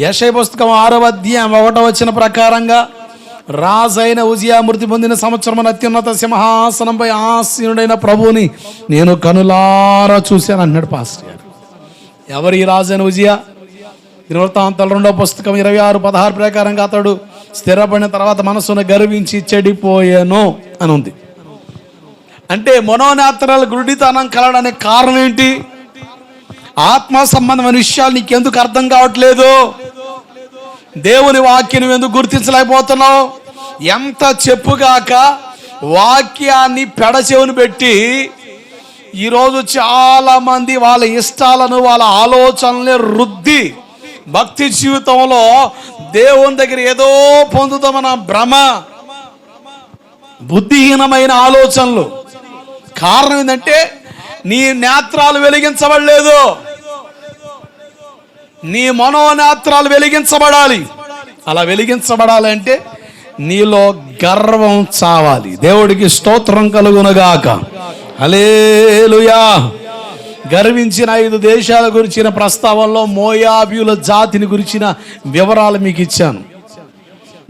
యశయ పుస్తకం ఆరవ అధ్యాయం ఒకట వచ్చిన ప్రకారంగా రాజైన ఉజియా మృతి పొందిన సంవత్సరం అత్యున్నత సింహాసనంపై ఆసీనుడైన ప్రభువుని నేను కనులారా చూశాను అన్నాడు పాస్టర్ గారు. ఎవరు ఈ రాజైన ఉజియా? దినవృత్తాంతాల రెండో పుస్తకం ఇరవై ఆరు పదహారు ప్రకారంగా అతడు స్థిరపడిన తర్వాత మనసును గర్వించి చెడిపోయాను అని ఉంది. అంటే మనోనేత్రాలు గురుడితనం కలడానికి కారణం ఏంటి? ఆత్మ సంబంధమైన విషయాలు నీకెందుకు అర్థం కావట్లేదు? దేవుని వాక్యం ఎందుకు గుర్తించలేకపోతున్నావు? ఎంత చెప్పుగాక వాక్యాన్ని పెడచెవును పెట్టి ఈరోజు చాలా మంది వాళ్ళ ఇష్టాలను వాళ్ళ ఆలోచనల్ని రుద్ది భక్తి జీవితంలో దేవుని దగ్గర ఏదో పొందుతామన్న భ్రమ బుద్ధిహీనమైన ఆలోచనలు. కారణం ఏంటంటే నీ నేత్రాలు వెలిగించబడలేదు. నీ మనోనేత్రాలు వెలిగించబడాలి. అలా వెలిగించబడాలంటే నీలో గర్వం చావాలి. దేవుడికి స్తోత్రం కలుగునగాక. అలేలుయా గర్వించిన ఐదు దేశాల గురించిన ప్రస్తావనలో మోయాబియుల జాతిని గురించిన వివరాలు మీకు ఇచ్చాను.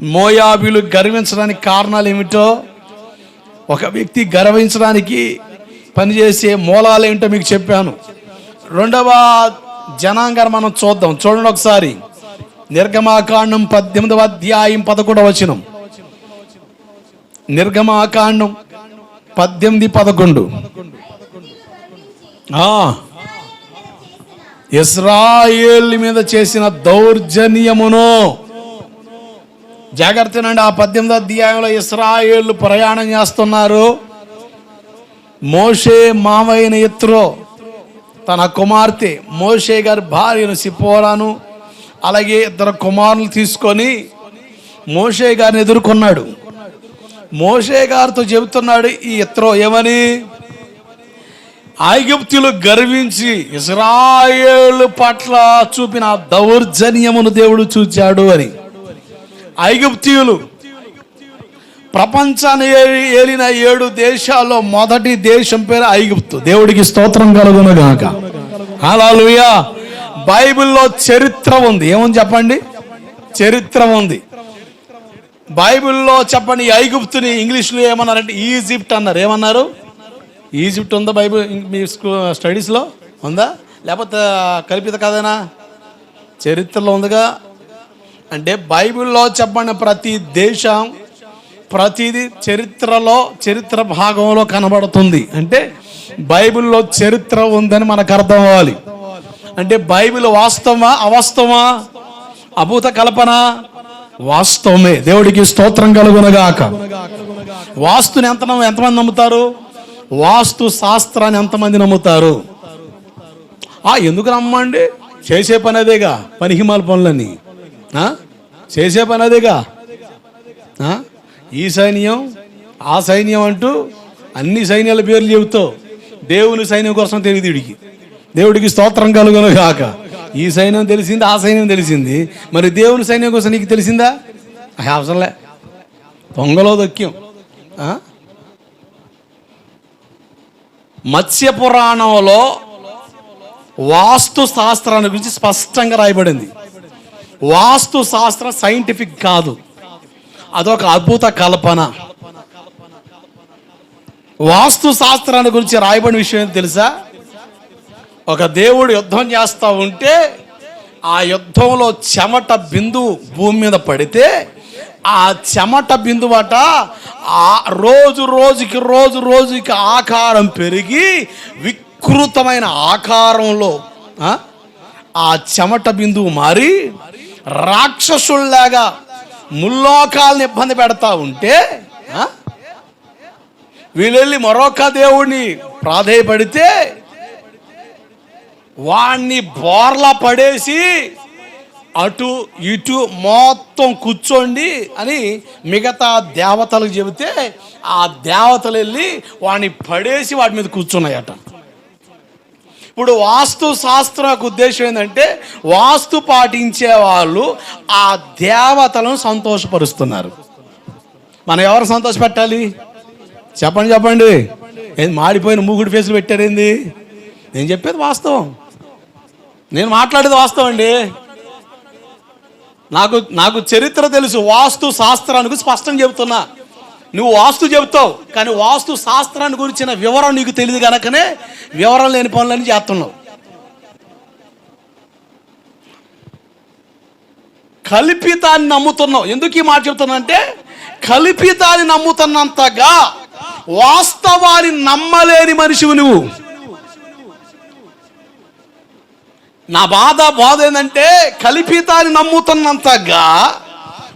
మోయాబియులు గర్వించడానికి కారణాలు ఏమిటో ఒక వ్యక్తి గర్వించడానికి పనిచేసే మూలాలు ఏంటో మీకు చెప్పాను. రెండవ జనాంగం మనం చూద్దాం. చూడండి ఒకసారి. నిర్గమాకాండం పద్దెనిమిదవ అధ్యాయం పదకొండవ వచనం. నిర్గమాకాండం పద్దెనిమిది పదకొండు. ఇస్రాయేల్ మీద చేసిన దౌర్జన్యమును. జాగ్రత్తనండి ఆ పద్దెనిమిది అధ్యాయంలో ఇస్రాయేల్ ప్రయాణం చేస్తున్నారు. మోషే మావైన ఎత్రో తన కుమార్తె మోషే గారి భార్యను సిపోరాను అలాగే ఇద్దరు కుమారులు తీసుకొని మోషే గారిని ఎదుర్కొన్నాడు. మోషే గారితో చెబుతున్నాడు ఈ ఇత్రో ఏమని? ఐగుప్తులు గర్వించి ఇజ్రాయేల్ పట్ల చూపిన దౌర్జన్యమును దేవుడు చూచాడు అని. ఐగుప్తీయులు ప్రపంచాన్ని ఏ- ఏలిన ఏడు దేశాల్లో మొదటి దేశం పేరు ఐగుప్తు. దేవుడికి స్తోత్రం కలుగును గాక హల్లెలూయా. బైబిల్లో చరిత్ర ఉంది. ఏముంది చెప్పండి? చరిత్ర ఉంది. బైబిల్లో చెప్పండి ఐగుప్తుని ఇంగ్లీష్లో ఏమన్నారంటే ఈజిప్ట్ అన్నారు. ఏమన్నారు? ఈజిప్ట్ ఉందా బైబిల్? మీ స్కూ స్టడీస్లో ఉందా? లేకపోతే కల్పిత కథనా? చరిత్రలో ఉందిగా? అంటే బైబిల్లో చెప్పండి ప్రతి దేశం ప్రతిది చరిత్రలో చరిత్ర భాగంలో కనబడుతుంది. అంటే బైబిల్లో చరిత్ర ఉందని మనకు అర్థం అవ్వాలి. అంటే బైబిల్ వాస్తవమా అవాస్తవమా? అభూత కల్పన వాస్తవమే. దేవుడికి స్తోత్రం కలుగునగాక. వాస్తుని ఎంత ఎంతమంది నమ్ముతారు? వాస్తు శాస్త్రాన్ని ఎంతమంది నమ్ముతారు? ఆ ఎందుకు నమ్మండి? చేసే పని అదేగా పనిహిమాల పనులని చేసే పని అదేగా. ఈ సైన్యం ఆ సైన్యం అంటూ అన్ని సైన్యాల పేర్లు చెబుతావు. దేవుని సైన్యం కోసం తెలియదు వీడికి. దేవుడికి స్తోత్రం కలుగును కాక ఈ సైన్యం తెలిసింది? ఆ సైన్యం తెలిసింది. మరి దేవుని సైన్యం కోసం నీకు తెలిసిందా? అవసరంలే పొంగలో దక్యం మత్స్య పురాణంలో వాస్తు శాస్త్రాన్ని గురించి స్పష్టంగా రాయబడింది. వాస్తు శాస్త్రం సైంటిఫిక్ కాదు. అదొక అద్భుత కల్పన. వాస్తు శాస్త్రాన్ని గురించి రాయబడిన విషయం ఏంటి తెలుసా? ఒక దేవుడు యుద్ధం చేస్తూ ఉంటే ఆ యుద్ధంలో చెమట బిందువు భూమి మీద పడితే ఆ చెమట బిందువట ఆ రోజు రోజుకి రోజు రోజుకి ఆకారం పెరిగి వికృతమైన ఆకారంలో ఆ చెమట బిందువు మారి రాక్షసుల్లాగా ముల్లోకాలను ఇబ్బంది పెడతా ఉంటే వీళ్ళెళ్ళి మరొక దేవుడిని ప్రాధేయపడితే వాణ్ణి బోర్ల పడేసి అటు ఇటు మొత్తం కూర్చోండి అని మిగతా దేవతలకు చెబితే ఆ దేవతలు వెళ్ళి వాడిని పడేసి వాటి మీద కూర్చున్నాయట. ఇప్పుడు వాస్తు శాస్త్ర యొక్క ఉద్దేశం ఏంటంటే వాస్తు పాటించే వాళ్ళు ఆ దేవతలను సంతోషపరుస్తున్నారు. మనం ఎవరు సంతోషపెట్టాలి? చెప్పండి చెప్పండి. ఏం మాడిపోయిన మూగుడు ఫేసులు పెట్టారేంది నేను చెప్పేది వాస్తవం. నేను మాట్లాడేది వాస్తవం అండి. నాకు నాకు చరిత్ర తెలుసు వాస్తు శాస్త్రానికి స్పష్టం చెబుతున్నా. నువ్వు వాస్తు చెబుతావు కానీ వాస్తు శాస్త్రాన్ని గురించిన వివరం నీకు తెలియదు కనుకనే వివరం లేని పనులని చేస్తున్నావు. కల్పితాన్ని నమ్ముతున్నావు. ఎందుకు ఈ మాట చెప్తున్నా అంటే కల్పితాన్ని నమ్ముతున్నంతగా వాస్తవాన్ని నమ్మలేని మనిషివి నువ్వు. నా బాధ బాధ ఏంటంటే కల్పితాన్ని నమ్ముతున్నంతగా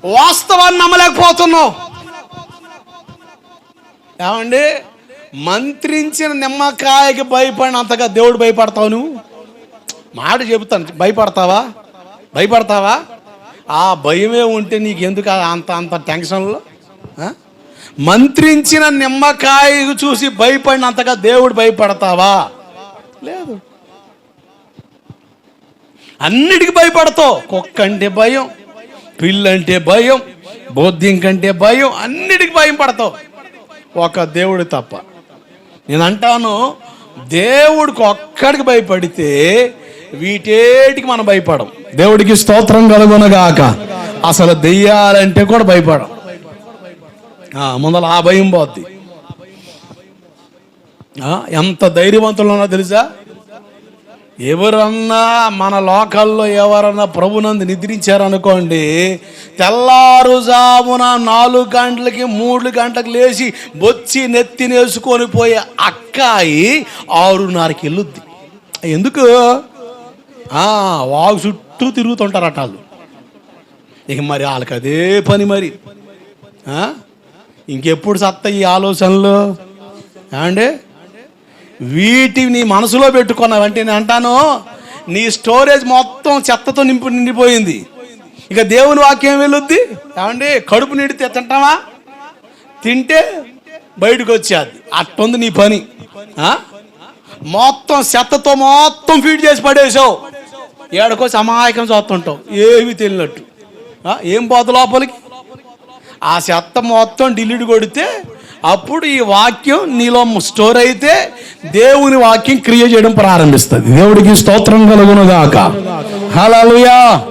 వాస్తవాన్ని నమ్మలేకపోతున్నావు. ఏమండి? మంత్రించిన నిమ్మకాయకి భయపడినంతగా దేవుడు భయపడతావు నువ్వు? మాట చెబుతాను. భయపడతావా? భయపడతావా? ఆ భయమే ఉంటే నీకు ఎందుకు అంత అంత టెన్షన్లో మంత్రించిన నిమ్మకాయ చూసి భయపడినంతగా దేవుడు భయపడతావా? లేదు. అన్నిటికీ భయపడతావు. కుక్క అంటే భయం పిల్లంటే భయం బోధ్యం కంటే భయం అన్నిటికీ భయం పడతావు. ఒక దేవుడు తప్ప. నేను అంటాను దేవుడికి ఒక్కడికి భయపడితే వీటేటికి మనం భయపడం. దేవుడికి స్తోత్రం కలుగునగాక అసలు దెయ్యాలంటే కూడా భయపడం. ముందల ఆ భయం పోద్ది. ఎంత ధైర్యవంతులు ఉన్నా తెలుసా? ఎవరన్నా మన లోకల్లో ఎవరన్నా ప్రభునందు నిద్రించారనుకోండి తెల్లారుజామున నాలుగు గంటలకి మూడు గంటలకు లేచి బొచ్చి నెత్తినేసుకొని పోయే అక్కాయి ఆరున్నరకి వెళ్ళుద్ది. ఎందుకు? వాగు చుట్టూ తిరుగుతుంటారట వాళ్ళు. ఇక మరి వాళ్ళకి అదే పని మరి. ఇంకెప్పుడు సత్త ఈ ఆలోచనలు? అండి వీటిని మనసులో పెట్టుకున్నావంటే నేను అంటాను నీ స్టోరేజ్ మొత్తం చెత్తతో నింపు నిండిపోయింది. ఇక దేవుని వాక్యం వెళ్ళొద్ది? ఏమండి కడుపు నీడితే తింటావా? తింటే బయటకు వచ్చేది. అట్టుంది నీ పని. మొత్తం చెత్తతో మొత్తం ఫీడ్ చేసి పడేసావు. ఏడకొచ్చి అమాయకం చూస్తుంటావు. ఏమి తెలియనట్టు. ఏం పోత లోపలికి? ఆ చెత్త మొత్తం డిలీట్ కొడితే అప్పుడు ఈ వాక్యం నీలో స్టోర్ అయితే దేవుని వాక్యం క్రియ చేయడం ప్రారంభిస్తుంది. దేవుడికి స్తోత్రం కలుగునుగాక హల్లెలూయా.